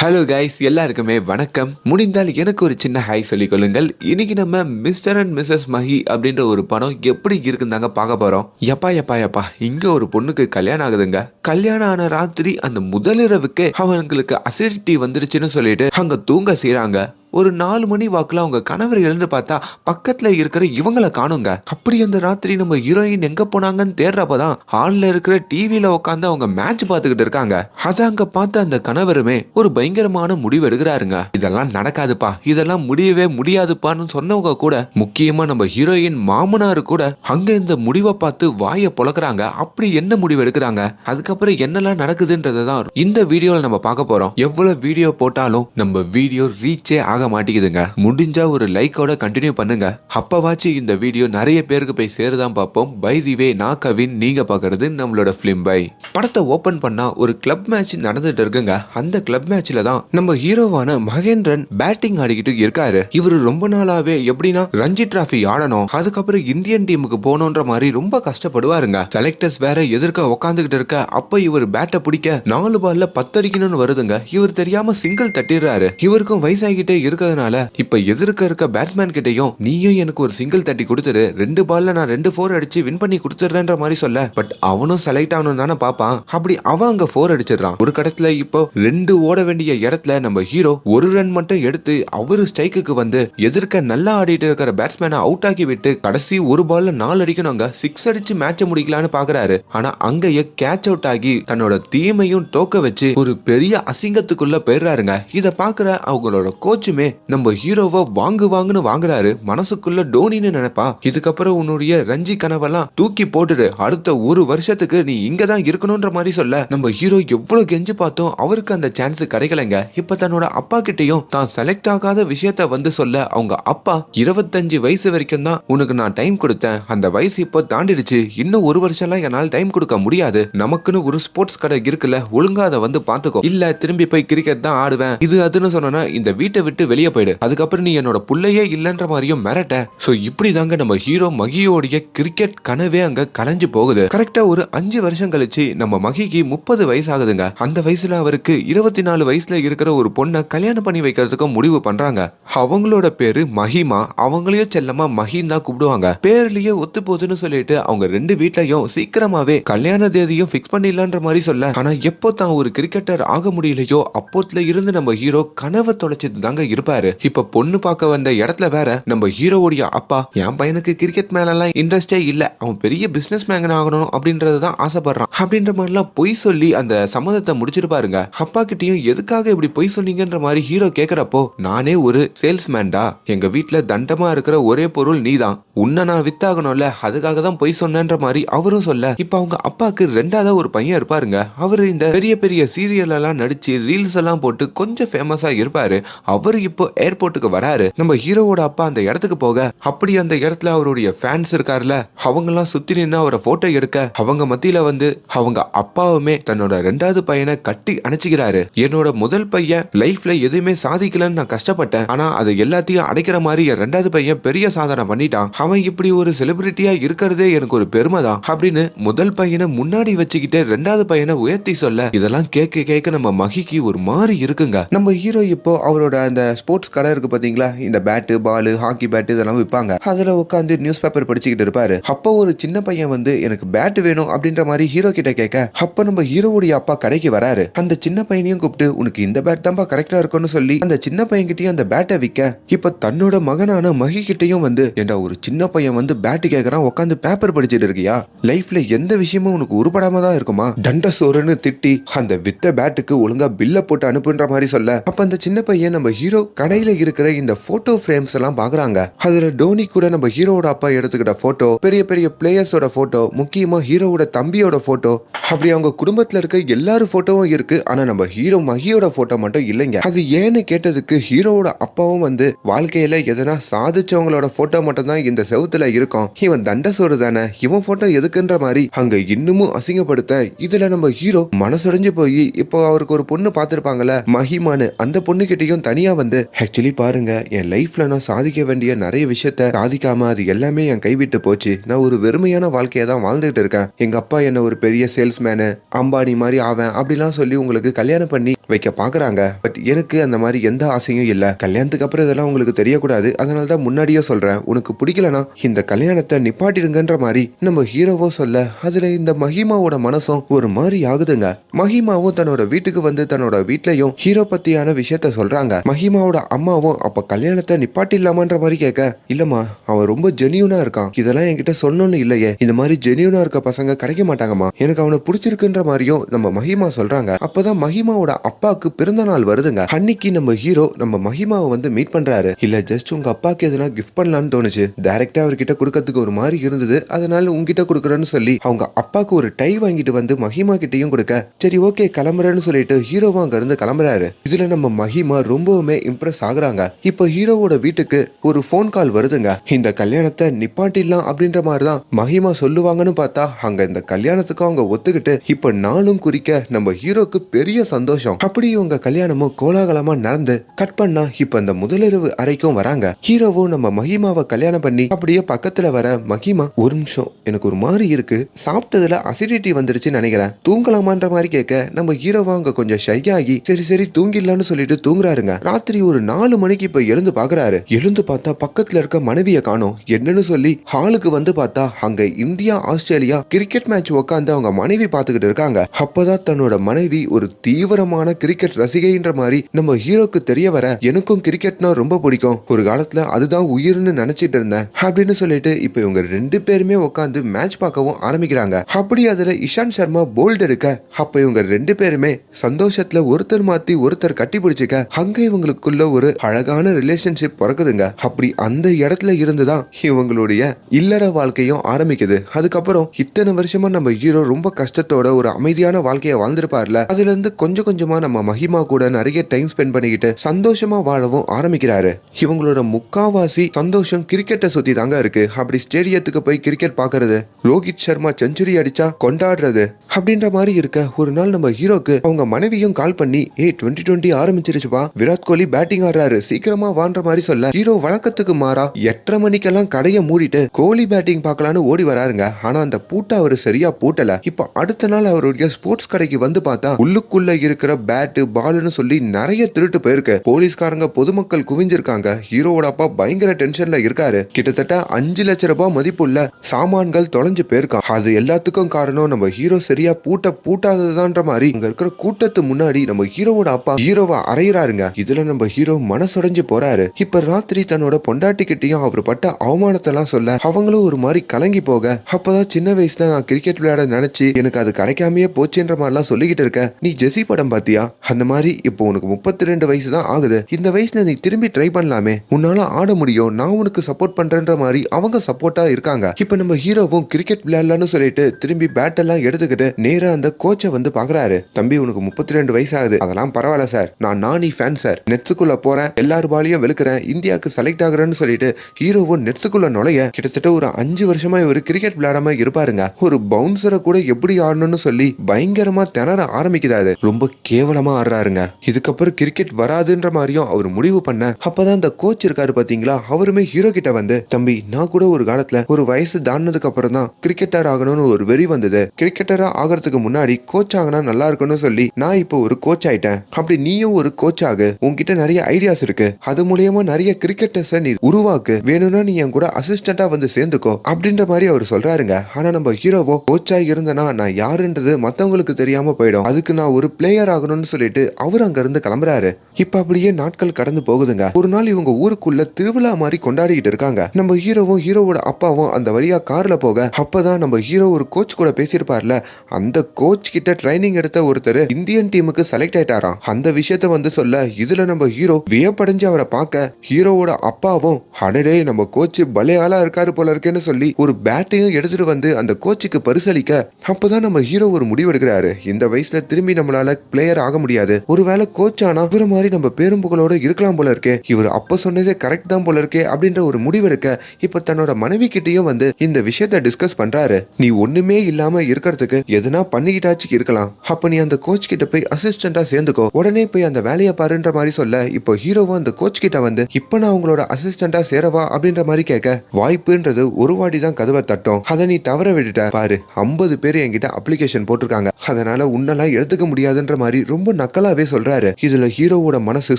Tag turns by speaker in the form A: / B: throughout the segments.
A: Hello guys எல்லாருக்குமே வணக்கம். முடிந்தால் எனக்கு ஒரு சின்ன ஹாய் சொல்லிக் கொள்ளுங்கள். இன்னைக்கு நம்ம மிஸ்டர் அண்ட் மிஸ்ஸஸ் மஹி அப்படின்ற ஒரு படம் எப்படி இருக்குந்தாங்க பார்க்க போறோம். எப்பா எப்பா எப்பா இங்க ஒரு பொண்ணுக்கு கல்யாணம் ஆகுதுங்க. கல்யாணம் ஆன ராத்திரி அந்த முதலிரவுக்கு அவங்களுக்கு அசிடிட்டி வந்துருச்சுன்னு சொல்லிட்டு அங்க தூங்க செய்யறாங்க ஒரு நாலு மணி வாக்கில் அவங்க கணவர் எழுந்து பார்த்தா பக்கத்தில் இருக்கிற இவங்களை காணுங்க. அப்படி அந்த ராத்திரி நம்ம ஹீரோயின் எங்கே போனாங்கன்னு தேடுறப்ப தான் ஹாலில் இருக்கிற டிவியில் உட்காந்து அவங்க மேட்ச் பார்த்துக்கிட்டு இருக்காங்க. அதை அங்கே பார்த்த அந்த கணவருமே ஒரு பயங்கரமான முடிவு எடுக்கிறாருங்க. இதெல்லாம் நடக்காதுப்பா. இதெல்லாம் முடியவே முடியாதுப்பான்னு சொன்னவங்க கூட முக்கியமாக நம்ம ஹீரோயின் மாமனார் கூட அங்கே இந்த முடிவை பார்த்து வாயை பொளக்குறாங்க அப்படி என்ன முடிவு எடுக்கிறாங்க? அதுக்கப்புறம் என்னெல்லாம் நடக்குதுன்றதை தான் இந்த வீடியோவில் நம்ம பார்க்க போகிறோம் எவ்வளோ வீடியோ போட்டாலும் நம்ம வீடியோ ரீச்சே ஆக மாட்டேங்குதுங்க முடிஞ்சா ஒரு லைக்கோட கண்டினியூ பண்ணுங்க. அப்பவாச்சும் இந்த வீடியோ நிறைய பேருக்கு போய் சேருதான் பார்ப்போம். பை தி வே நான் கவின் நீங்க பாக்குறது நம்மளோட பிலிம் பை படத்தை ஓபன் பண்ணா ஒரு கிளப் மேட்ச் நடந்துட்டு இருக்குங்க. அந்த கிளப் மேட்ச்ல தான் நம்ம ஹீரோவான மகேந்திரன் பேட்டிங் ஆடிக்கிட்டு இருக்காரு. இவர் ரொம்ப நாளாவே எப்படின்னா ரஞ்சி டிராஃபி ஆடணும். அதுக்கப்புறம் இந்தியன் டீமுக்கு போகணுன்ற மாதிரி ரொம்ப கஷ்டப்படுவாருங்க. செலக்டர்ஸ் வேற எதிர்க்க உட்காந்துக்கிட்டு இருக்க. அப்ப இவர் பேட்டை பிடிக்க நாலு பால்ல பத்தடிக்கணும்னு வருதுங்க. இவர் தெரியாம சிங்கிள் தட்டிடுறாரு. இவருக்கும் வயசாகிட்டே இருக்கிறதுனால இப்ப எதிர்க்க இருக்க பேட்ஸ்மேன் கிட்டயும் நீயும் எனக்கு ஒரு சிங்கிள் தட்டி கொடுத்துரு. ரெண்டு பால்ல நான் ரெண்டு ஃபோர் அடிச்சு வின் பண்ணி கொடுத்துறேன்ற மாதிரி சொல்ல. பட் அவனும் செலக்ட் ஆகணும் தானே பாப்பான் அப்படி அவன் அங்க ஃபோர் அடிச்சிடுறான். ஒரு கடத்துல இப்போ ரெண்டு ஓட வேண்டிய இடத்துல நம்ம ஹீரோ ஒரு ரன் மட்டும் எடுத்து அவரு ஸ்ட்ரைக்குக்கு வந்து எதிர்க்க நல்லா ஆடிட்டு இருக்கிற பேட்ஸ்மேனை அவுட் ஆக்கி விட்டு கடைசி ஒரு பால்ல நாலு அடிக்கணுங்க சிக்ஸ் அடிச்சு மேட்ச முடிக்கலான்னு பாக்குறாரு. ஆனா அங்கேயே கேட்ச் அவுட் ஆகி தன்னோட தீமையும் தோக்க வச்சு ஒரு பெரிய அசிங்கத்துக்குள்ள போயிடுறாருங்க. இத பாக்குற அவங்களோட கோச்சுமே நம்ம ஹீரோவை வாங்கு வாங்குன்னு வாங்குறாரு மனசுக்குள்ள டோனின்னு நினைப்பா. இதுக்கப்புறம் உன்னுடைய ரஞ்சி கனவெல்லாம் தூக்கி போட்டுடு. அடுத்த ஒரு வருஷத்துக்கு நீ இங்க தான் இருக்கணும்ன்ற மாதிரி சொல்ல. நம்ம ஹீரோ எவ்வளவு கெஞ்சு பார்த்தோம் அவருக்கு அந்த சான்ஸ் கிடைக்கலங்க. இப்ப தன்னோட அப்பா கிட்டயும் தான் செலக்ட் ஆகாத விஷயத்த வந்து சொல்ல அவங்க அப்பா இருபத்தஞ்சு வயசு வரைக்கும் தான் உனக்கு நான் டைம் கொடுத்தேன். அந்த வயசு இப்போ தாண்டிடுச்சு. இன்னும் ஒரு வருஷம்லாம் என்னால் டைம் கொடுக்க முடியாது. நமக்குன்னு ஒரு ஸ்போர்ட்ஸ் கடை இருக்குல்ல ஒழுங்கா அதை வந்து பாத்துக்கோ இல்ல திரும்பி போய் கிரிக்கெட் தான் ஆடுவேன். இது அதுன்னு சொன்னா இந்த வீட்டை விட்டு வெளியே போயிடு. அதுக்கப்புறம் நீ என்னோட புள்ளையே இல்லைன்ற மாதிரியும் மிரட்ட. சோ இப்படி தாங்க நம்ம ஹீரோ மகியோடைய கிரிக்கெட் கனவே அங்க கலைஞ்சு போகுது. கரெக்டா ஒரு அஞ்சு வருஷம் கழிச்சு நம்ம மகிக்கு முப்பது வயசு ஆகுதுங்க அந்த வயசுல அவருக்கு இருபத்தி நாலு வயசுல இருக்கிற ஒரு பொண்ணை கல்யாணம் பண்ணி வைக்கிறதுக்கு முடிவு பண்றாங்க. அவங்களோட பேரு மஹிமா அவங்களையும் செல்லமா மஹின் தான் கூப்பிடுவாங்க. பேர்லயே ஒத்து போகுதுன்னு சொல்லிட்டு அவங்க ரெண்டு வீட்லயும் சீக்கிரமாவே கல்யாண தேதியும் ஃபிக்ஸ் பண்ணிடலான்ற மாதிரி சொல்ல. ஆனா எப்போ தான் ஒரு கிரிக்கெட்டர் ஆக முடியலையோ அப்போத்துல இருந்து நம்ம ஹீரோ கனவை தொலைச்சது தாங்க இருப்பாரு. இப்ப பொண்ணு பார்க்க வந்த இடத்துல வேற நம்ம ஹீரோவுடைய அப்பா என் பையனுக்கு கிரிக்கெட் மேலலாம் இன்ட்ரெஸ்டே இல்ல. அவன் பெரிய பிசினஸ் மேன் ஆகணும் அப்படின்றது தான் ஆசைப்படுறான். அப்படின்ற மாதிரிலாம் பொய் சொல்லி அந்த சம்மதத்தை முடிச்சிருப்பாருங்க அப்பா கிட்டயும் எதுக்காக இப்படி பொய் சொன்னீங்கன்ற மாதிரி ஹீரோ கேக்குறப்போ நானே ஒரு சேல்ஸ்மேன்டா எங்க வீட்டுல தண்டமா இருக்கிற ஒரே பொருள் நீதான். உன்னை நான் வித்தாகணும்ல அதுக்காக தான் பொய் சொன்னேன்ற மாதிரி அவரும் சொல்ல இப்ப அவங்க அப்பாக்கு ரெண்டாவது ஒரு பையன் இருப்பாருங்க. அவரு இந்த பெரிய பெரிய சீரியல் எல்லாம் நடிச்சு ரீல்ஸ் எல்லாம் போட்டு கொஞ்சம் ஃபேமஸா இருப்பாரு. அவரு இப்போ ஏர்போர்ட்டுக்கு வராரு. நம்ம ஹீரோவோட அப்பா அந்த இடத்துக்கு போக அப்படி அந்த இடத்துல அவருடைய ஃபேன்ஸ் இருக்காருல அவங்க எல்லாம் சுத்தி நின்று அவரை போட்டோ எடுக்க அவங்க மத்தியில வந்து அவங்க அப்பாவுமே தன்னோட ரெண்டாவது பையனை கட்டி அணைச்சிக்கிறாரு. என்னோட முதல் பையன் லைஃப்ல எதுவுமே சாதிக்கலன்னு நான் கஷ்டப்பட்டேன். ஆனா அது எல்லாத்தையும் அடைக்கிற மாதிரி என் ரெண்டாவது பையன் பெரிய சாதனை பண்ணிட்டான். அவன் இப்படி ஒரு செலிபிரிட்டியா இருக்கிறதே எனக்கு ஒரு பெருமை தான் அப்படின்னு முதல் பையனை முன்னாடி வச்சுக்கிட்டு ரெண்டாவது பையனை உயர்த்தி சொல்ல இதெல்லாம் கேட்க கேட்க நம்ம மகிக்கு ஒரு மாதிரி இருக்குங்க. நம்ம ஹீரோ இப்போ அவரோட அந்த ஸ்போர்ட்ஸ் கடை இருக்கு பாத்தீங்களா? இந்த பேட்டு பால் ஹாக்கி பேட்டு இதெல்லாம் விற்பாங்க அதுல உட்காந்து நியூஸ் பேப்பர் படிச்சுக்கிட்டு இருப்பாரு. அப்போ ஒரு சின்ன பையன் வந்து எனக்கு பேட் வேணும் அப்படின்ற மாதிரி ஹீரோ கிட்ட கேட்க அப்ப நம்ம ஹீரோவுடைய அப்பா கடைக்கு வராரு. அந்த சின்ன பையனையும் கூப்பிட்டு உனக்கு இந்த பேட் தான்ப்பா கரெக்டா இருக்கும்னு சொல்லி அந்த சின்ன பையன் கிட்டயும் அந்த பேட்டை விற்க இப்ப தன்னோட மகனான மகி கிட்டயும் வந்து ஏண்டா ஒரு சின்ன பையன் வந்து பேட்டு கேட்கறான் உட்காந்து பேப்பர் படிச்சிட்டு இருக்கியா? லைஃப்ல எந்த விஷயமும் உனக்கு உருப்படாம தான் இருக்குமா? தண்ட சோறுன்னு திட்டி அந்த வித்த பேட்டுக்கு ஒழுங்கா பில்ல போட்டு அனுப்புன்ற மாதிரி சொல்ல. அப்ப அந்த சின்ன பையன் நம்ம ஹீரோ கடையில இருக்கிற இந்த போட்டோ ஃப்ரேம்ஸ் எல்லாம் பாக்குறாங்க. அதுல டோனி கூட நம்ம ஹீரோவோட அப்பா எடுத்துக்கிட்ட போட்டோ பெரிய பெரிய பிளேயர்ஸோட போட்டோ முக்கியமா ஹீரோவோட தம்பியோட போட்டோ அப்படி அவங்க குடும்பத்துல இருக்க எல்லாரும் போட்டோவும் இருக்கு. ஆனா நம்ம ஹீரோ மகியோட போட்டோ மட்டும் இல்லைங்க. அது ஏன்னு கேட்டதுக்கு ஹீரோவோட அப்பாவும் வந்து வாழ்க்கையில எதனா சாதிச்சவங்களோட போட்டோ மட்டும் தான் இந்த செவுத்துல இருக்கும். இவன் தண்ட சோறு தானே? இவன் போட்டோ எதுக்குன்ற மாதிரி அங்க இன்னமும் அசிங்கப்படுத்த இதுல நம்ம ஹீரோ மனசுடைஞ்சு போய் இப்போ அவருக்கு ஒரு பொண்ணு பார்த்திருப்பாங்கல்ல மஹிமானு அந்த பொண்ணு கிட்டையும் தனியா வந்து
B: வந்து ஆக்சுவலி பாருங்க என் லைஃப்ல நான் சாதிக்க வேண்டிய நிறைய விஷயத்த சாதிக்காம அது எல்லாமே என் கைவிட்டு போச்சு. நான் ஒரு வெறுமையான வாழ்க்கையை தான் வாழ்ந்துகிட்டு இருக்கேன். எங்க அப்பா என்ன ஒரு பெரிய சேல்ஸ்மேனு அம்பானி மாதிரி ஆவேன் அப்படிலாம் சொல்லி உங்களுக்கு கல்யாணம் பண்ணி வைக்க பாக்குறாங்க. பட் எனக்கு அந்த மாதிரி எந்த ஆசையும் இல்ல. கல்யாணத்துக்கு அப்புறம் இதெல்லாம் உங்களுக்கு தெரியக்கூடாது. அதனால தான் முன்னாடியே சொல்றேன். உனக்கு பிடிக்கலனா இந்த கல்யாணத்தை நிப்பாட்டிடுங்கன்ற மாதிரி நம்ம ஹீரோவோ சொல்ல அதுல இந்த மஹிமாவோட மனசும் ஒரு மாதிரி ஆகுதுங்க. மஹிமாவும் தன்னோட வீட்டுக்கு வந்து தன்னோட வீட்லயும் ஹீரோ பத்தியான விஷயத்த சொல்றாங்க. மஹிமா மஹிமாவோட அம்மாவும் அப்ப கல்யாணத்தை நிப்பாட்டிடலாமான்ற மாதிரி கேட்க இல்லம்மா அவன் ரொம்ப ஜெனியூனா இருக்கான். இதெல்லாம் என்கிட்ட சொன்னோன்னு இல்லையே. இந்த மாதிரி ஜெனியூனா இருக்க பசங்க கிடைக்க மாட்டாங்கம்மா. எனக்கு அவனை பிடிச்சிருக்குன்ற மாதிரியும் நம்ம மஹிமா சொல்றாங்க. அப்பதான் மஹிமாவோட அப்பாவுக்கு பிறந்த நாள் வருதுங்க. அன்னைக்கு நம்ம ஹீரோ நம்ம மஹிமாவை வந்து மீட் பண்றாரு. இல்ல ஜஸ்ட் உங்க அப்பாக்கு எதுனா கிஃப்ட் பண்ணலாம்னு தோணுச்சு. டைரக்டா அவர்கிட்ட கொடுக்கறதுக்கு ஒரு மாதிரி இருந்தது. அதனால உங்ககிட்ட கொடுக்குறேன்னு சொல்லி அவங்க அப்பாவுக்கு ஒரு டை வாங்கிட்டு வந்து மஹிமா கிட்டையும் கொடுக்க சரி ஓகே கிளம்புறேன்னு சொல்லிட்டு ஹீரோவும் அங்க இருந்து கிளம்புறாரு. இதுல நம்ம மஹிமா ரொம்பவுமே இம்ப்ரெஸ் ஆகுறாங்க. இப்போ ஹீரோவோட வீட்டுக்கு ஒரு ஃபோன் கால் வருதுங்க. இந்த கல்யாணத்தை நிப்பாட்டிடலாம் அப்படின்ற மாதிரி தான் மஹிமா சொல்லுவாங்கன்னு பார்த்தா அங்க இந்த கல்யாணத்துக்கு அவங்க ஒத்துக்கிட்டு இப்ப நாளும் குறிக்க நம்ம ஹீரோக்கு பெரிய சந்தோஷம். அப்படி இவங்க கல்யாணமும் கோலாகலமா நடந்து கட் பண்ணா இப்ப இந்த முதலிரவு அறைக்கும் வராங்க. ஹீரோவும் நம்ம மஹிமாவை கல்யாணம் பண்ணி அப்படியே பக்கத்துல வர மஹிமா ஒரு நிமிஷம் எனக்கு ஒரு மாதிரி இருக்கு. சாப்பிட்டதுல அசிடிட்டி வந்துருச்சுன்னு நினைக்கிறேன். தூங்கலாமான்ற மாதிரி கேட்க நம்ம ஹீரோவா அங்க கொஞ்சம் ஷை ஆகி சரி சரி தூங்கிடலாம்னு சொல்லிட்டு தூங்குறாருங்க. ராத்திரி ஒரு நாலு மணிக்கு இப்ப எழுந்து பாக்குறாரு. எழுந்து பார்த்தா பக்கத்துல இருக்க மனைவிய காணும். என்னன்னு சொல்லி ஹாலுக்கு வந்து பார்த்தா அங்க இந்தியா ஆஸ்திரேலியா கிரிக்கெட் மேட்ச் உட்காந்து அவங்க மனைவி பார்த்துக்கிட்டு இருக்காங்க. அப்பதான் தன்னோட மனைவி ஒரு தீவிரமான கிரிக்கெட் ரசிகைன்ற மாதிரி நம்ம ஹீரோக்கு தெரிய வர எனக்கும் கிரிக்கெட்னா ரொம்ப பிடிக்கும். ஒரு காலத்துல அதுதான் உயிர்னு நினைச்சிட்டு இருந்தேன். அப்படின்னு சொல்லிட்டு இப்ப இவங்க ரெண்டு பேருமே உட்காந்து மேட்ச் பார்க்கவும் ஆரம்பிக்கிறாங்க. அப்படி அதுல இஷாந்த் சர்மா போல்ட் எடுக்க அப்ப இவங்க ரெண்டு பேருமே சந்தோஷத்துல ஒருத்தர் மாத்தி ஒருத்தர் கட்டி பிடிச்சிக்க அங்க இவங்களுக்குள்ள ஒரு அழகான ரிலேஷன்ஷிப் பிறக்குதுங்க. அப்படி அந்த இடத்துல இருந்து தான் இவங்களுடைய இல்லற வாழ்க்கையும் ஆரம்பிக்குது. அதுக்கப்புறம் இத்தனை வருஷமா நம்ம ஹீரோ ரொம்ப கஷ்டத்தோட ஒரு அமைதியான வாழ்க்கையை வாழ்ந்திருப்பார்ல. அதுல இருந்து கொஞ்சம் கொஞ்சமா நம்ம மஹிமா கூட நிறைய டைம் ஸ்பெண்ட் பண்ணிக்கிட்டு சந்தோஷமா வாழவும் ஆரம்பிக்கிறாரு. இவங்களோட முக்காவாசி சந்தோஷம் கிரிக்கெட்டை சுத்தி தாங்க இருக்கு. அப்படி ஸ்டேடியத்துக்கு போய் கிரிக்கெட் பாக்குறது ரோஹித் சர்மா செஞ்சுரி அடிச்சா கொண்டாடுறது அப்படின்ற மாதிரி இருக்க ஒரு நாள் நம்ம ஹீரோக்கு அவங்க மனைவியும் கால் பண்ணி ஏ டுவெண்ட்டி டுவெண்ட்டி ஆரம்பிச்சிருச்சுப்பா. விராட் கோலி பேட்டிங் ஆடுறாரு. சீக்கிரமா வான்ற மாதிரி சொல்ல ஹீரோ வழக்கத்துக்கு மாறா. எட்டரை மணிக்கெல்லாம் கடையை மூடிட்டு கோலி பேட்டிங் பார்க்கலான்னு ஓடி வராருங்க. ஆனா அந்த பூட்டை அவர் சரியா பூட்டல. இப்போ அடுத்த நாள் அவருடைய ஸ்போர்ட்ஸ் கடைக்கு வந்து பார்த்தா உள்ளுக்குள்ள இருக்கிற பேட்டு பாலுன்னு சொல்லி நிறைய திருட்டு போயிருக்கு. போலீஸ்காரங்க பொதுமக்கள் குவிஞ்சிருக்காங்க. ஹீரோவோட அப்பா பயங்கர டென்ஷன்ல இருக்காரு. கிட்டத்தட்ட அஞ்சு லட்ச ரூபாய் மதிப்புள்ள சாமான்கள் தொலைஞ்சு போயிருக்கான். அது எல்லாத்துக்கும் காரணம் நம்ம ஹீரோ சரியா பூட்ட பூட்டாததான்ற மாதிரி இங்க இருக்கிற கூட்டத்து முன்னாடி நம்ம ஹீரோவோட அப்பா ஹீரோவை அறையிறாருங்க. இதுல நம்ம ஹீரோ மனசுடைஞ்சு போறாரு. இப்ப ராத்திரி தன்னோட பொண்டாட்டி கிட்டயும் அவர் பட்ட அவமானத்தை எல்லாம் சொல்ல அவங்களும் ஒரு மாதிரி கலங்கி போக அப்பதான் சின்ன வயசுல நான் கிரிக்கெட் விளையாட நினைச்சு எனக்கு அது கிடைக்காமயே போச்சுன்ற மாதிரிலாம் சொல்லிக்கிட்டு இருக்க. நீ ஜெசி படம் பாத்தியா? அந்த மாதிரி இப்போ உனக்கு முப்பத்தி ரெண்டு வயசு தான் ஆகுது. இந்த வயசுல நீ திரும்பி ட்ரை பண்ணலாமே. உன்னால ஆட முடியும். நான் உனக்கு சப்போர்ட் பண்றேன்ற மாதிரி அவங்க சப்போர்ட்டா இருக்காங்க. இப்ப நம்ம ஹீரோவும் கிரிக்கெட் விளையாடலாம்னு சொல்லிட்டு திரும்பி பேட் எல்லாம் எடுத்துக்கிட்டு நேரா அந்த கோச்சை வந்து பாக்குறாரு. தம்பி உனக்கு முப்பத்தி ரெண்டு வயசு ஆகுது. அதெல்லாம் பரவாயில்ல சார் நான் நானி ஃபேன் சார் நெட்ஸுக்குள்ள போறேன் எல்லாரு பாலியும் வெளுக்கிறேன் இந்தியாவுக்கு செலக்ட் ஆகுறேன்னு சொல்லிட்டு ஹீரோவும் நெட்ஸுக்குள்ள நுழைய கிட்டத்தட்ட ஒரு அஞ்சு வருஷமா இவர் கிரிக்கெட் விளையாடாம இருப்பாருங்க. ஒரு பவுன்சரை கூட எப்படி ஆடணும்னு சொல்லி பயங்கரமா திணற ஆரம்பிக்கிறாரு. ரொம்ப கேவலமா ஆடுறாருங்க. இதுக்கப்புறம் கிரிக்கெட் வராதுன்ற மாதிரியும் அவர் முடிவு பண்ண அப்பதான் அந்த கோச் இருக்காரு பாத்தீங்களா? அவருமே ஹீரோ கிட்ட வந்து தம்பி நான் கூட ஒரு காலத்துல ஒரு வயசு தாண்டினதுக்கு அப்புறம் தான் கிரிக்கெட்டர் ஆகணும்னு ஒரு வெறி வந்தது. கிரிக்கெட்டரா ஆகிறதுக்கு முன்னாடி கோச் ஆகினா நல்லா இருக்கும்னு சொல்லி நான் இப்போ ஒரு கோச் ஆயிட்டேன். அப்படி நீயும் ஒரு கோச் ஆகு. உன்கிட்ட நிறைய ஐடியாஸ் இருக்கு. அது மூலியமா நிறைய கிரிக்கெட்டர்ஸை நீ உருவாக்கு. வேணும்னா நீ என் கூட அசிஸ்டண்டா வந்து சேர்ந்துக்கோ அப்படின்ற மாதிரி அவர் சொல்றாருங்க. ஆனா நம்ம ஹீரோவோ கோச்சா இருந்தனா நான் யாருன்றது மத்தவங்களுக்கு தெரியாம போயிடும். அதுக்கு நான் ஒரு பிளேயர் ஆகணும்னு சொல்லிட்டு அவர் அங்க இருந்து கிளம்புறாரு. இப்ப அப்படியே நாட்கள் கடந்து போகுதுங்க. ஒரு நாள் இவங்க ஊருக்குள்ள திருவிழா மாதிரி கொண்டாடிக்கிட்டு இருக்காங்க. நம்ம ஹீரோவும் ஹீரோவோட அப்பாவும் அந்த வழியா கார்ல போக அப்பதான் நம்ம ஹீரோ ஒரு கோச் கூட பேசியிருப்பார்ல. அந்த கோச் கிட்ட ட்ரைனிங் எடுத்த ஒருத்தர் இந்தியன் டீமுக்கு செலக்ட் ஆயிட்டாராம். அந்த விஷயத்த வந்து சொல்ல இதுல நம்ம ஹீரோ வியப்படைஞ்சு அவரை பார்க்க ஹீரோவோட அப்பாவும் அடடே நம்ம கோச்சு பலே ஆளா இருக்காரு போல இருக்கேன்னு சொல்லி ஒரு பேட்டையும் எடுத்துட்டு வந்து அந்த கோச்சுக்கு பரிசளிக்க அப்பதான் நம்ம ஹீரோ ஒரு முடிவெடுக்கிறாரு இந்த வயசுல திரும்பி நம்மளால பிளேயர் ஆக முடியாது. ஒருவேளை கோச் ஆனா இவர மாதிரி நம்ம பேரும் புகழோட இருக்கலாம் போல இருக்கே. இவர் அப்ப சொன்னதே கரெக்ட் தான் போல இருக்கே அப்படின்ற ஒரு முடிவெடுக்க இப்ப தன்னோட மனைவி கிட்டயும் வந்து இந்த விஷயத்த டிஸ்கஸ் பண்றாரு. நீ ஒண்ணுமே இல்லாம இருக்கிறதுக்கு எதுனா பண்ணிக்கிட்டாச்சு இருக்கலாம். அப்ப நீ அந்த கோச் கிட்ட போய் அசிஸ்டண்டா சேர்ந்துக்கோ. உடனே போய் அந்த வேலையை பாருன்ற மாதிரி சொல்ல இப்போ ஹீரோவா அந்த கோச் கிட்ட வந்து இப்போ நான் உங்களோட அசிஸ்டண்டா சேரவா? அப்படின்ற மாதிரி கேட்க வாய்ப்புன்றது ஒரு வாடி தான் கதவை தட்டும். அதை நீ தவற விட்டுட்ட. பாரு ஐம்பது பேர் என்கிட்ட அப்ளிகேஷன் போட்டிருக்காங்க. அதனால உன்னெல்லாம் எடுத்துக்க முடியாதுன்ற மாதிரி ரொம்ப நக்கலாவே சொல்றாரு. இதுல ஹீரோவோட மனசு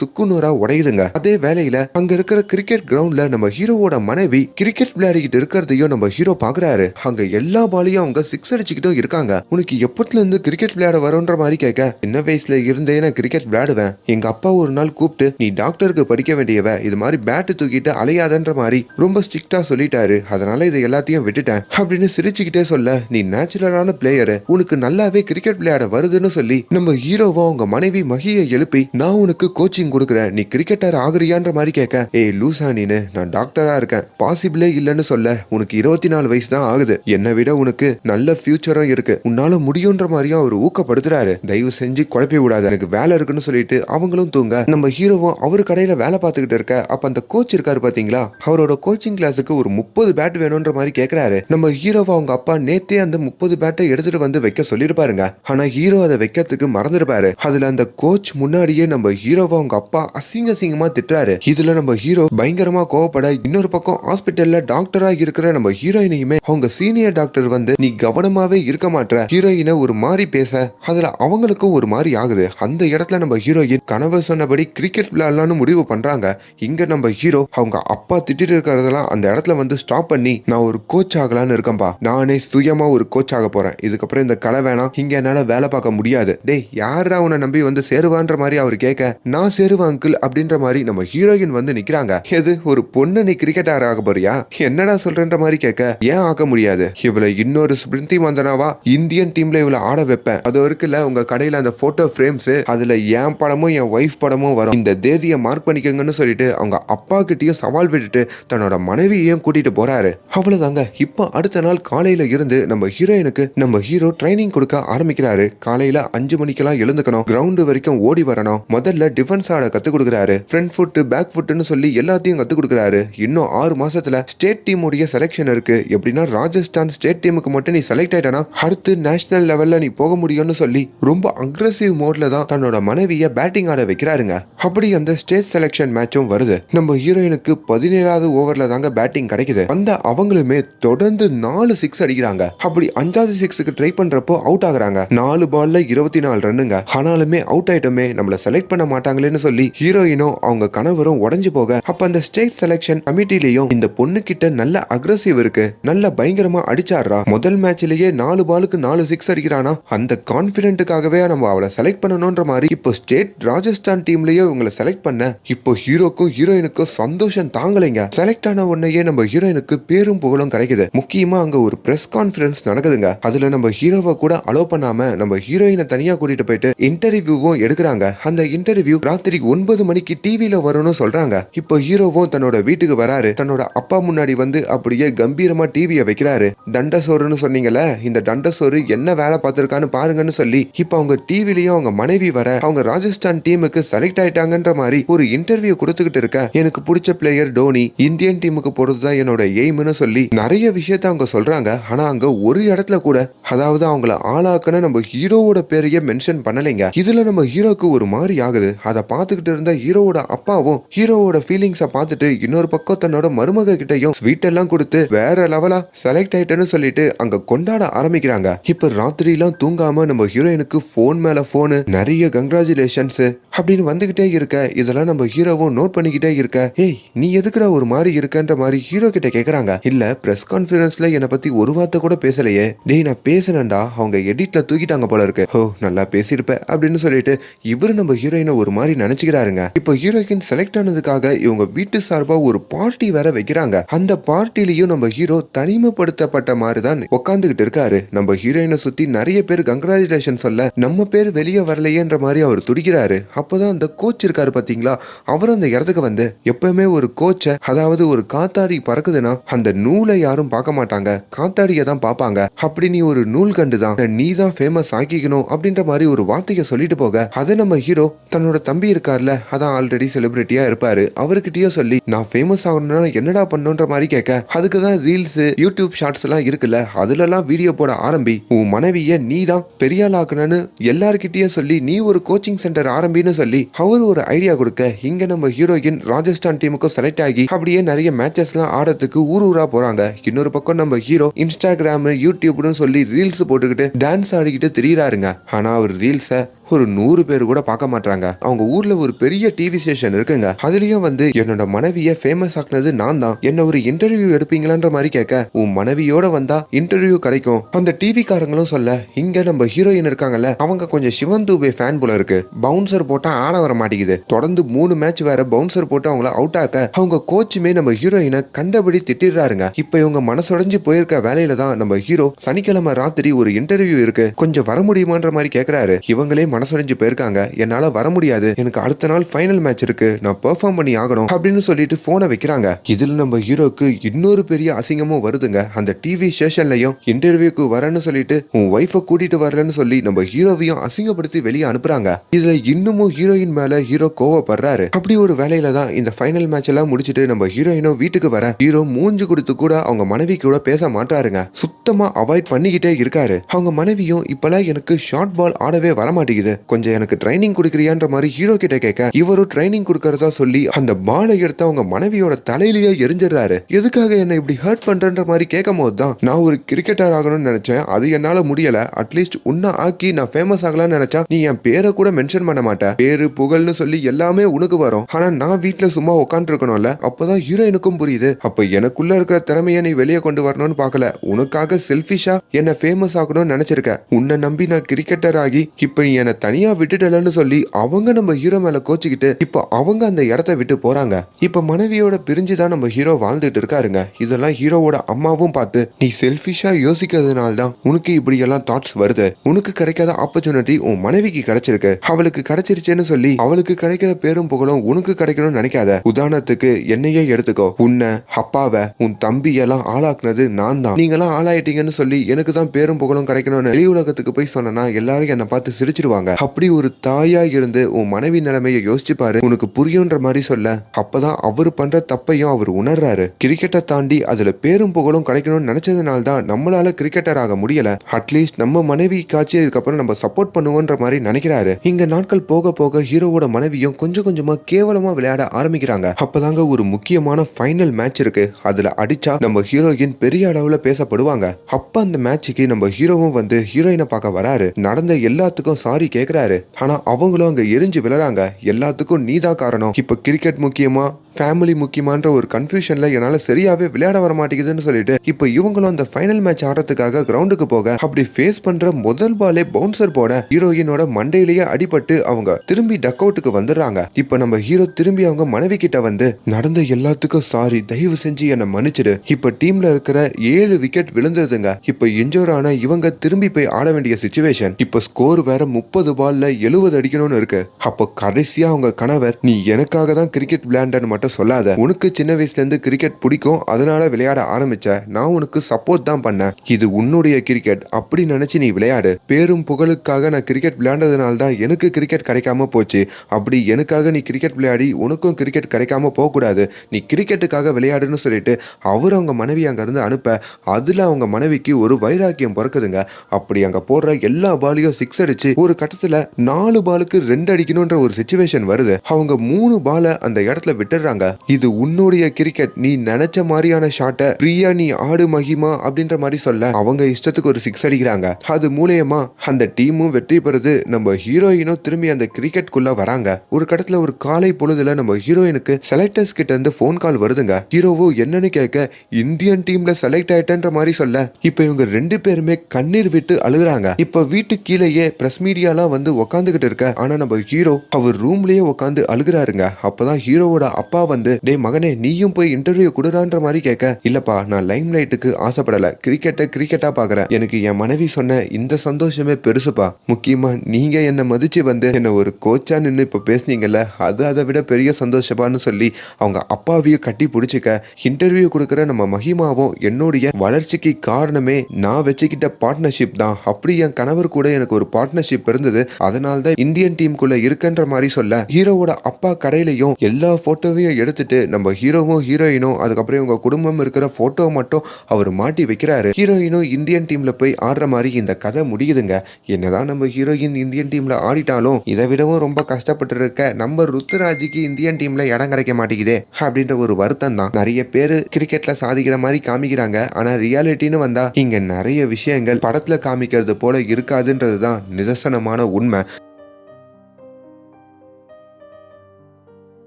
B: சுக்குநூறா உடையுதுங்க. அதே வேலையில அங்க இருக்கிற கிரிக்கெட் கிரவுண்ட்ல நம்ம ஹீரோவோட மனைவி கிரிக்கெட் விளையாடிக்கிட்டு இருக்கிறதையும் நம்ம ஹீரோ பாக்குறாரு. அங்க எல்லா பாலையும் அவங்க சிக்ஸ் அடிச்சுக்கிட்டும் இருக்காங்க. உனக்கு எப்பத்துல இருந்து கிரிக்கெட் விளையாட வரும்ன்ற மாதிரி கேட்க சின்ன வயசுல இருந்தே நான் கிரிக்கெட் விளையாடுவேன். எங்க அப்பா ஒரு நாள் கூப்பிட்டு நீ டாக்டருக்கு படிக்க வேண்டியவ இது மாதிரி பேட்டு தூக்கிட்டு அலையாதன்ற மாதிரி ரொம்ப ஸ்ட்ரிக்டா சொல்லிட்டாரு. அதனால இதை எல்லாத்தையும் விட்டுட்டேன். அப்படின்னு சிரிச்சுக்கிட்டே சொல்ல நீ நேச்சுரலான பிளேயரு உனக்கு நல்லாவே கிரிக்கெட் விளையாட வருதுன்னு சொல்லி நம்ம ஹீரோவா உங்க மனைவி மகியை எழுப்பி நான் உனக்கு கோச்சிங் கொடுக்குறேன். நீ கிரிக்கெட்டர் ஆகுறியான்ற மாதிரி கேட்க ஏய் லூசா நீனு நான் டாக்டரா இருக்கேன். பாசிபிளே இல்லைன்னு சொல்ல உனக்கு இருபத்தி நாலு வயசு தான் ஆகுது. என்னை விட உனக்கு நல்ல ஃபியூச்சரும் இருக்கு. உன்னால முடியுன்ற மாதிரியும் அவர் ஊக்கப்படுத்துறாரு. தயவு செஞ்சு குழப்பி விடாது. எனக்கு வேலை இருக்குன்னு சொல்லிட்டு அவங்களும் தூங்க நம்ம ஹீரோவும் அவர் கடையில் வேலை பார்த்துக்கிட்டு இருக்க அப்ப அந்த கோச் இருக்காரு பாத்தீங்களா? அவரோட கோச்சிங் கிளாஸுக்கு ஒரு முப்பது பேட் வேணும்ன்ற மாதிரி கேக்குறாரு. நம்ம ஹீரோவை அவங்க அப்பா நேத்தே அந்த முப்பது பேட்டை எடுத்துட்டு வந்து வைக்க சொல்லிருப்பாருங்க. ஆனா ஹீரோ அதை வைக்கிறதுக்கு மறந்துருப்பாரு. அதுல அந்த கோச் முன்னாடியே நம்ம ஹீரோவை அவங்க அப்பா அசிங்க அசிங்கமா திட்டுறாரு. இதுல நம்ம ஹீரோ பயங்கரமா கோவப்பட இன்னொரு பக்கம் ஹாஸ்பிட்டல்ல டாக்டரா இருக்கிற நம்ம ஹீரோயினையுமே அவங்க சீனியர் டாக்டர் வந்து நீ கவனமாவே இருக்க மாட்ற. ஹீரோயினை ஒரு மாதிரி பேச. அதுல அவங்களுக்கும் ஒரு மாதிரி ஆகுது. அந்த இடத்துல நம்ம ஹீரோயின் கனவு சொன்னபடி கிரிக்கெட் விளையாடலாம்னு முடிவு பண்றாங்க. இங்க நம்ம ஹீரோ அவங்க அப்பா திட்டிட்டு இருக்கிறதெல்லாம் அந்த இடத்துல வந்து ஸ்டாப் பண்ணி நான் ஒரு கோச் ஆகலான்னு இருக்கேன்பா. நானே சுயமா ஒரு கோச் ஆக போறேன். இதுக்கப்புறம் இந்த கடை வேணாம். இங்க என்னால வேலை பார்க்க முடியாது. டேய் யாரா உன்னை நம்பி வந்து சேருவான்ற மாதிரி அவர் கேட்க நான் சேருவேன் அங்கிள் அப்படின்ற மாதிரி நம்ம ஹீரோயின் வந்து நிக்கிறாங்க. எது ஒரு பொண்ணு நீ கிரிக்கெட்டர் ஆக போறியா? என்னடா சொல்றன்ற மாதிரி கேட்க ஏன் ஆக முடியாது? இவளை இன்னொரு ஸ்மிருதி மந்தனாவா? இந்தியன் டீம்ல இவளை ஆட வைப்பேன். அது இருக்குல்ல உங்க கடையில அந்த போட்டோ ஃப்ரேம்ஸ் அதுல என் படமும் என் ஒய்ஃப் படமும் வரும். இந்த தேதியை மார்க் பண்ணிக்கங்கன்னு சொல்லிட்டு அவங்க அப்பா கிட்டயும் சவால் விட்டுட்டு தன்னோட மனைவியையும் கூட்டிட்டு போறாரு. அவ்வளவுதாங்க. இப்போ அடுத்த நாள் காலையில இருந்து நம்ம ஹீரோயினுக்கு நம்ம ஹீரோ ட்ரைனிங் கொடுக்க ஆரம்பிக்கிறாரு. காலையில அஞ்சு மணிக்கெல்லாம் எழுந்துக்கணும். கிரவுண்டு வரைக்கும் ஓடி வரணும். முதல்ல டிஃபென்ஸ் ஆட கத்து கொடுக்குறாரு. ஃப்ரண்ட் ஃபுட் பேக் ஃபுட்னு சொல்லி எல்லாத்தையும் கத்து கொடுக்குறாரு. இன்னும் ஆறு மாசத்துல ஸ்டேட் டீம் உடைய செலெக்ஷன் இருக்கு. எப்படின்னா ராஜஸ்தான் ஸ்டேட் டீமுக்கு மட்டும் நீ செலக்ட் ஆயிட்டனா அடுத்து நேஷனல் லெவல்ல நீ போக முடியும்னு சொல்லி ரொம்ப அக்ரஸிவ் மோட்ல தான் தன்னோட மனைவியை பேட்டிங் ஆட வைக்கிறாருங்க. அப்படி அந்த ஸ்டேட் செலெக்ஷன் மேட்சும் வருது. நம்ம ஹீரோயினுக்கு பதினேழாவது ஓவர்ல தாங்க பேட்டிங் கிடைக்குது. அந்த அவங்களுமே தொடர்ந்து நாலு சிக்ஸ் அடிக்கிறாங்க. அப்படி அஞ்சாவது சிக்ஸுக்கு ட்ரை பண்றப்போ அவுட் ஆகுறாங்க. நாலு பால்ல இருபத்தி நாலு ரன்னுங்க. ஆனாலுமே அவுட் ஆயிட்டோமே நம்மள செலக்ட் பண்ண மாட்டாங்களேன்னு சொல்லி ஹீரோயினும் அவங்க கணவரும் உடஞ்சு போக அப்ப அந்த ஸ்டேட் செலெக்ஷன் கமிட்டிலையும் இந்த பொண்ணு கிட்ட நல்ல அக்ரஸிவ் இருக்கு. நல்ல பயங்கரமா அடிச்சாடுறா. முதல் மேட்ச்லயே நாலு பாலுக்கு நாலு சிக்ஸ் அடிக்கிறானா? அந்த கான்பிடென்ட்டுக்காகவே நம்ம அவளை செலக்ட் பண்ணணும்ன்ற மாதிரி இப்போ ஸ்டேட் ராஜஸ்தான் டீம்லயே இவங்களை செலக்ட் பண்ண இப்போ ஹீரோக்கும் ஹீரோயினுக்கும் சந்தோஷம் தாங்கலைங்க. செலக்ட் ஆன உடனேயே நம்ம ஹீரோயினுக்கு பேரும் புகழும் கிடைக்குது. முக்கியமா அங்க ஒரு பிரஸ் கான்ஃபரன்ஸ் நடக்குதுங்க. அதுல நம்ம ஹீரோவை கூட அலோ பண்ணாம நம்ம ஹீரோயினை தனியா கூட்டிட்டு போயிட்டு இன்டர்வியூவும் எடுக்கிறாங்க. அந்த இன்டர்வியூ ராத்திரி ஒன்பது மணிக்கு டிவியில வரும்னு சொல்றாங்க. இப்போ ஹீரோவும் தன்னோட வீட்டுக்கு வராரு. தன்னோட அப்பா முன்னாடி வந்து அப்படியே கம்பீரமா டிவியை வைக்கிறாரு. தண்டசோறுன்னு சொன்னீங்கல்ல இந்த தண்டசோறு என்ன வேலை பார்த்திருக்கான்னு பாருங்கன்னு சொல்லி இப்போ அவங்க டிவிலையும் அவங்க மனைவி வர அவங்க ராஜஸ்தான் டீமுக்கு செலக்ட் போயிட்டாங்கன்ற மாதிரி ஒரு இன்டர்வியூ கொடுத்துக்கிட்டு இருக்க எனக்கு பிடிச்ச பிளேயர் டோனி இந்தியன் டீமுக்கு போறதுதான் என்னோட எய்ம்னு சொல்லி நிறைய விஷயத்த அவங்க சொல்றாங்க. ஆனா அங்க ஒரு இடத்துல கூட அதாவது அவங்கள ஆளாக்குன நம்ம ஹீரோவோட பேரையே மென்ஷன் பண்ணலைங்க. இதுல நம்ம ஹீரோக்கு ஒரு மாதிரி ஆகுது. அதை பார்த்துக்கிட்டு இருந்த ஹீரோவோட அப்பாவும் ஹீரோவோட ஃபீலிங்ஸை பார்த்துட்டு இன்னொரு பக்கம் தன்னோட மருமக கிட்டயும் ஸ்வீட் எல்லாம் கொடுத்து வேற லெவலா செலக்ட் ஆயிட்டேன்னு சொல்லிட்டு அங்க கொண்டாட ஆரம்பிக்கிறாங்க. இப்ப ராத்திரிலாம் தூங்காம நம்ம ஹீரோயினுக்கு ஃபோன் மேல போனு நிறைய கங்க்ராச்சுலேஷன்ஸ் அப்படின்னு வந்துகிட்டே இருக்க? இதெல்லாம் நம்ம ஹீரோவும் நோட் பண்ணிக்கிட்டே இருக்க. ஏய் நீ எதுக்குடா ஒரு மாதிரி இருக்கன்ற மாதிரி ஹீரோ கிட்ட கேக்குறாங்க. இல்ல பிரஸ் கான்ஃபரன்ஸ்ல என்னை பத்தி ஒரு வார்த்தை கூட பேசலையே. டேய் நான் பேசினேன்டா. அவங்க எடிட்ல தூக்கிட்டாங்க போல இருக்கு. ஓ நல்லா பேசியிருப்ப அப்படின்னு சொல்லிட்டு இவரு நம்ம ஹீரோயினை ஒரு மாதிரி நினைச்சுக்கிறாருங்க. இப்போ ஹீரோயின் செலக்ட் ஆனதுக்காக இவங்க வீட்டு சார்பா ஒரு பார்ட்டி வேற வைக்கிறாங்க. அந்த பார்ட்டிலையும் நம்ம ஹீரோ தனிமைப்படுத்தப்பட்ட மாதிரி தான் உட்காந்துக்கிட்டு இருக்காரு. நம்ம ஹீரோயினை சுத்தி நிறைய பேர் கங்க்ராச்சுலேஷன் சொல்ல நம்ம பேர் வெளியே வரலையேன்ற மாதிரி அவர் துடிக்கிறாரு. அப்பதான் அந்த கோச் இருக்காரு பாத்தீங்களா? அவர் அந்த இடத்துக்கு வந்து எப்பவுமே ஒரு கோச்சை அதாவது ஒரு காத்தாடி பறக்குதுன்னா அந்த நூலை யாரும் பார்க்க மாட்டாங்க. காத்தாடியை தான் பார்ப்பாங்க. அப்படி நீ ஒரு நூல் கண்டு தான் நீ தான் ஃபேமஸ் ஆக்கிக்கணும் அப்படின்ற மாதிரி ஒரு வார்த்தையை சொல்லிட்டு போக அதை நம்ம ஹீரோ தன்னோட தம்பி இருக்கார்ல அதான் ஆல்ரெடி செலிபிரிட்டியா இருப்பாரு. அவர்கிட்டயோ சொல்லி நான் ஃபேமஸ் ஆகணும்னா என்னடா பண்ணுன்ற மாதிரி கேட்க அதுக்கு தான் ரீல்ஸ் யூடியூப் ஷார்ட்ஸ் எல்லாம் இருக்குல்ல அதுலலாம் வீடியோ போட ஆரம்பி உன் மனைவிய நீ தான் பெரியாளாக்கணும்னு ஆக்கணும்னு எல்லார்கிட்டயும் சொல்லி நீ ஒரு கோச்சிங் சென்டர் ஆரம்பின்னு சொல்லி அவர் ஒரு ஐடியா கொடுக்க இங்க நம்ம ஹீரோயின் ராஜஸ்தான் டீமுக்கும் செலக்ட் ஆகி அப்படியே நிறைய மேட்சஸ் எல்லாம் ஆடுறதுக்கு ஊர் ஊரா போறாங்க. இன்னொரு பக்கம் நம்ம ஹீரோ இன்ஸ்டாகிராம் யூடியூப்னு சொல்லி ரீல்ஸ் போட்டுக்கிட்டு டான்ஸ் ஆடிக்கிட்டு திரியிறாருங்க. ஆனா அவர் ரீல்ஸை ஒரு நூறு பேர் கூட பார்க்க மாட்டாங்க அவங்க ஊர்ல ஒரு பெரிய டிவி ஸ்டேஷன் இருக்குங்க. அதுலயும் வந்து என்னோட மனைவிய ஃபேமஸ் ஆக்குனது நான் தான். என்ன ஒரு இன்டர்வியூ எடுப்பீங்களான்ற மாதிரி கேட்க உன் மனைவியோட வந்தா இன்டர்வியூ கிடைக்கும். அந்த டிவி காரங்களும் சொல்ல இங்க நம்ம ஹீரோயின் இருக்காங்கல்ல அவங்க கொஞ்சம் சிவன் தூபே ஃபேன் போல இருக்கு. பவுன்சர் போட்டா ஆட வர மாட்டேங்குது. தொடர்ந்து மூணு மேட்ச் வேற பவுன்சர் போட்டு அவங்கள அவுட் ஆக்க அவங்க கோச்சுமே நம்ம ஹீரோயினை கண்டபடி திட்டிடுறாருங்க. இப்ப இவங்க மனசுடைஞ்சு போயிருக்க வேலையில தான் நம்ம ஹீரோ சனிக்கிழமை ராத்திரி ஒரு இன்டர்வியூ இருக்கு. கொஞ்சம் வர முடியுமான்ற மாதிரி கேக்குறாரு. இவங்களே மனசுடைஞ்சு போயிருக்காங்க. என்னால வர முடியாது. எனக்கு அடுத்த நாள் ஃபைனல் மேட்ச் இருக்கு. நான் பெர்ஃபார்ம் பண்ணி ஆகணும். அப்படின்னு சொல்லிட்டு போனை வைக்கிறாங்க. இதுல நம்ம ஹீரோக்கு இன்னொரு பெரிய அசிங்கமும் வருதுங்க. அந்த டிவி ஸ்டேஷன்லயும் இன்டர்வியூக்கு வரேன்னு சொல்லிட்டு உன் ஒய்ஃபை கூட்டிட்டு வரலன்னு சொல்லி நம்ம ஹீரோவையும் அசிங்கப்படுத்தி வெளியே அனுப்புறாங்க. இதுல இன்னமும் ஹீரோயின் மேல ஹீரோ கோவப்படுறாரு. அப்படி ஒரு வேலையில தான் இந்த ஃபைனல் மேட்ச் எல்லாம் முடிச்சிட்டு நம்ம ஹீரோயினும் வீட்டுக்கு வர ஹீரோ மூஞ்சு கொடுத்து கூட அவங்க மனைவி கூட பேச மாட்டாருங்க. சுத்தமா அவாய்ட் பண்ணிக்கிட்டே இருக்காரு. அவங்க மனைவியும் இப்பெல்லாம் எனக்கு ஷார்ட் பால் ஆடவே வர தெரியுது கொஞ்சம் எனக்கு ட்ரைனிங் கொடுக்குறியான்ற மாதிரி ஹீரோ கிட்ட கேட்க இவரும் ட்ரைனிங் கொடுக்கறதா சொல்லி அந்த பாலை எடுத்து அவங்க மனைவியோட தலையிலேயே எரிஞ்சிடுறாரு. எதுக்காக என்ன இப்படி ஹர்ட் பண்றன்ற மாதிரி கேட்கும் போது தான் நான் ஒரு கிரிக்கெட்டர் ஆகணும்னு நினைச்சேன். அது என்னால முடியல. அட்லீஸ்ட் உன்னை ஆக்கி நான் ஃபேமஸ் ஆகலாம்னு நினைச்சா நீ என் பேரை கூட மென்ஷன் பண்ண மாட்டேன் பேரு புகழ்னு சொல்லி எல்லாமே உனக்கு வரும். ஆனா நான் வீட்ல சும்மா உட்காந்து இருக்கணும்ல அப்பதான் ஹீரோயினுக்கும் புரியுது. அப்ப எனக்குள்ள இருக்கிற திறமையை நீ வெளியே கொண்டு வரணும்னு பாக்கல. உனக்காக செல்ஃபிஷா என்ன ஃபேமஸ் ஆகணும்னு நினைச்சிருக்க. உன்னை நம்பி நான் கிரிக்கெட்டர் ஆகி இப்ப நீ என்னை தனியா விட்டுட்டலன்னு சொல்லி அவங்க நம்ம ஹீரோ மேல கோச்சிக்கிட்டு இப்போ அவங்க அந்த இடத்த விட்டு போறாங்க. இப்ப மனைவியோட பிரிஞ்சு தான் நம்ம ஹீரோ வாழ்ந்துட்டு இருக்காருங்க. இதெல்லாம் ஹீரோவோட அம்மாவும் பார்த்து நீ செல்ஃபிஷா யோசிக்கிறதுனால தான் உனக்கு இப்படி எல்லாம் தாட்ஸ் வருது. உனக்கு கிடைக்காத ஆப்பர்ச்சுனிட்டி உன் மனைவிக்கு கிடைச்சிருக்கு. அவளுக்கு கிடைச்சிருச்சேன்னு சொல்லி அவளுக்கு கிடைக்கிற பேரும் புகழும் உனக்கு கிடைக்கணும்னு நினைக்காத. உதாரணத்துக்கு என்னையே எடுத்துக்கோ. உன்னை அப்பாவை உன் தம்பி எல்லாம் ஆளாக்குனது நான் தான் நீங்களாம் ஆளாயிட்டீங்கன்னு சொல்லி எனக்கு தான் பேரும் புகழும் கிடைக்கணும்னு வெளி உலகத்துக்கு போய் சொன்னா எல்லாரும் என்னை பார்த்து சிரிச்சிருவாங்க. அப்படி ஒரு தாயா இருந்து உன் மனைவி நிலைமையை யோசிச்சு பாரு. உனக்கு புரியுன்ற மாதிரி சொல்ல. அப்பதான் அவர் பண்ற தப்பையும் அவர் உணர்றாரு. கிரிக்கெட்டை தாண்டி அதுல பேரும் புகழும் கிடைக்கணும்னு நினைச்சதுனால தான் நம்மளால கிரிக்கெட்டர் ஆக முடியல. அட்லீஸ்ட் நம்ம மனைவி காட்சி இதுக்கப்புறம் நம்ம சப்போர்ட் பண்ணுவோன்ற மாதிரி நினைக்கிறாரு. இங்க நாட்கள் போக போக ஹீரோவோட மனைவியும் கொஞ்சம் கொஞ்சமா கேவலமா விளையாட ஆரம்பிக்கிறாங்க. அப்பதாங்க ஒரு முக்கியமான ஃபைனல் மேட்ச் இருக்கு. அதுல அடிச்சா நம்ம ஹீரோயின் பெரிய அளவுல பேசப்படுவாங்க. அப்ப அந்த மேட்சுக்கு நம்ம ஹீரோவும் வந்து ஹீரோயினை பார்க்க வராரு. நடந்த எல்லாத்துக்கும் சாரி கேக்குறாரு. ஆனா அவங்களும் அங்க எரிஞ்சு விழறாங்க எல்லாத்துக்கும் நீதான் காரணம். இப்ப கிரிக்கெட் முக்கியமா ஃபேமிலி முக்கியமான ஒரு கன்ஃபியூஷன்ல என்னால சரியாவே விளையாட வர மாட்டேங்குதுன்னு சொல்லிட்டு இப்போ இவங்களும் அந்த ஃபைனல் மேட்ச் ஆடுறதுக்காக கிரவுண்டுக்கு போக அப்படி ஃபேஸ் பண்ற முதல் பாலே பவுன்சர் போட ஹீரோயினோட மண்டையிலேயே அடிபட்டு அவங்க திரும்பி டக் அவுட்டுக்கு வந்துடுறாங்க. இப்போ நம்ம ஹீரோ திரும்பி அவங்க மனைவி கிட்ட வந்து நடந்த எல்லாத்துக்கும் சாரி தயவு செஞ்சு என்னை மன்னிச்சிடு. இப்போ டீம்ல இருக்கிற ஏழு விக்கெட் விழுந்ததுங்க. இப்போ இன்ஜோர் ஆன இவங்க திரும்பி போய் ஆட வேண்டிய சுச்சுவேஷன் இப்போ ஸ்கோர் வேற முப்பது பால்ல எழுபது அடிக்கணும்னு இருக்கு. அப்போ கடைசியா அவங்க கணவர் நீ எனக்காக தான் கிரிக்கெட் விளையாண்டன்னு மட்டும் சொல்லாத. உனக்கு சின்ன வயசுல இருந்து கிரிக்கெட் பிடிக்கும் அதனால விளையாட ஆரம்பிச்ச. நான் உனக்கு சப்போர்ட் தான் பண்ணேன். இது உன்னுடைய கிரிக்கெட் அப்படி நினைச்சு நீ விளையாடு. பேரும் புகழுக்காக நான் கிரிக்கெட் விளையாண்டதுனால தான் எனக்கு கிரிக்கெட் கிடைக்காம போச்சு. அப்படி எனக்காக நீ கிரிக்கெட் விளையாடி உனக்கும் கிரிக்கெட் கிடைக்காம போகக்கூடாது. நீ கிரிக்கெட்டுக்காக விளையாடுன்னு சொல்லிட்டு அவர் அவங்க மனைவி அங்கிருந்து அனுப்ப. அதுல அவங்க மனைவிக்கு ஒரு வைராக்கியம் பிறக்குதுங்க. அப்படி அங்க போடுற எல்லா பாலையும் சிக்ஸ் அடிச்சு ஒரு கட்டத்துல நாலு பாலுக்கு ரெண்டு அடிக்கணும்ன்ற ஒரு சுச்சுவேஷன் வருது. அவங்க மூணு பாலை அந்த இடத்துல விட்டுற சொல்றாங்க இது உன்னுடைய கிரிக்கெட் நீ நினைச்ச மாதிரியான ஷாட்டை ஃப்ரீயா நீ ஆடு மகிமா அப்படின்ற மாதிரி சொல்ல. அவங்க இஷ்டத்துக்கு ஒரு சிக்ஸ் அடிக்கிறாங்க. அது மூலியமா அந்த டீமும் வெற்றி பெறுது. நம்ம ஹீரோயினும் திரும்பி அந்த கிரிக்கெட்குள்ள வராங்க. ஒரு கடத்துல ஒரு காலை பொழுதுல நம்ம ஹீரோயினுக்கு செலக்டர்ஸ் கிட்ட இருந்து போன் கால் வருதுங்க. ஹீரோவோ என்னன்னு கேட்க இந்தியன் டீம்ல செலக்ட் ஆயிட்டேன்ற மாதிரி சொல்ல. இப்ப இவங்க ரெண்டு பேருமே கண்ணீர் விட்டு அழுகுறாங்க. இப்ப வீட்டு கீழேயே பிரஸ் மீடியாலாம் வந்து உக்காந்துகிட்டு இருக்க. ஆனா நம்ம ஹீரோ அவர் ரூம்லயே உட்காந்து அழுகுறாருங்க. அப்பதான் ஹீரோவோட அப்பா அப்பா வந்து டே மகனே நீயும் போய் இன்டர்வியூ கொடுறான்ற மாதிரி கேட்க இல்லப்பா நான் லைம் லைட்டுக்கு ஆசைப்படல. கிரிக்கெட்டை கிரிக்கெட்டா பாக்குறேன். எனக்கு என் மனைவி சொன்ன இந்த சந்தோஷமே பெருசுப்பா. முக்கியமா நீங்க என்ன மதிச்சு வந்து என்ன ஒரு கோச்சா நின்று இப்ப பேசுனீங்கல்ல அது அதை விட பெரிய சந்தோஷப்பான்னு சொல்லி அவங்க அப்பாவையும் கட்டி பிடிச்சிக்க இன்டர்வியூ கொடுக்குற நம்ம மகிமாவும் என்னுடைய வளர்ச்சிக்கு காரணமே நான் வச்சுக்கிட்ட பார்ட்னர்ஷிப் தான். அப்படி என் கணவர் கூட எனக்கு ஒரு பார்ட்னர்ஷிப் இருந்தது. அதனால தான் இந்தியன் டீமுக்குள்ள இருக்குன்ற மாதிரி சொல்ல ஹீரோவோட அப்பா கடையிலையும் எல்லா போட்டோவையும் வீடியோ எடுத்துட்டு நம்ம ஹீரோவும் ஹீரோயினும் அதுக்கப்புறம் இவங்க குடும்பம் இருக்கிற ஃபோட்டோ மட்டும் அவர் மாட்டி வைக்கிறாரு. ஹீரோயினும் இந்தியன் டீம்ல போய் ஆடுற மாதிரி இந்த கதை முடியுதுங்க. என்னதான் நம்ம ஹீரோயின் இந்தியன் டீம்ல ஆடிட்டாலும் இதை விடவும் ரொம்ப கஷ்டப்பட்டு இருக்க நம்ம ருத்துராஜுக்கு இந்தியன் டீம்ல இடம் கிடைக்க மாட்டேங்குதே அப்படின்ற ஒரு வருத்தம் தான் நிறைய பேர் கிரிக்கெட்ல சாதிக்கிற மாதிரி காமிக்கிறாங்க. ஆனா ரியாலிட்டின்னு வந்தா இங்க நிறைய விஷயங்கள் படத்துல காமிக்கிறது போல இருக்காதுன்றது தான் நிதர்சனமான உண்மை.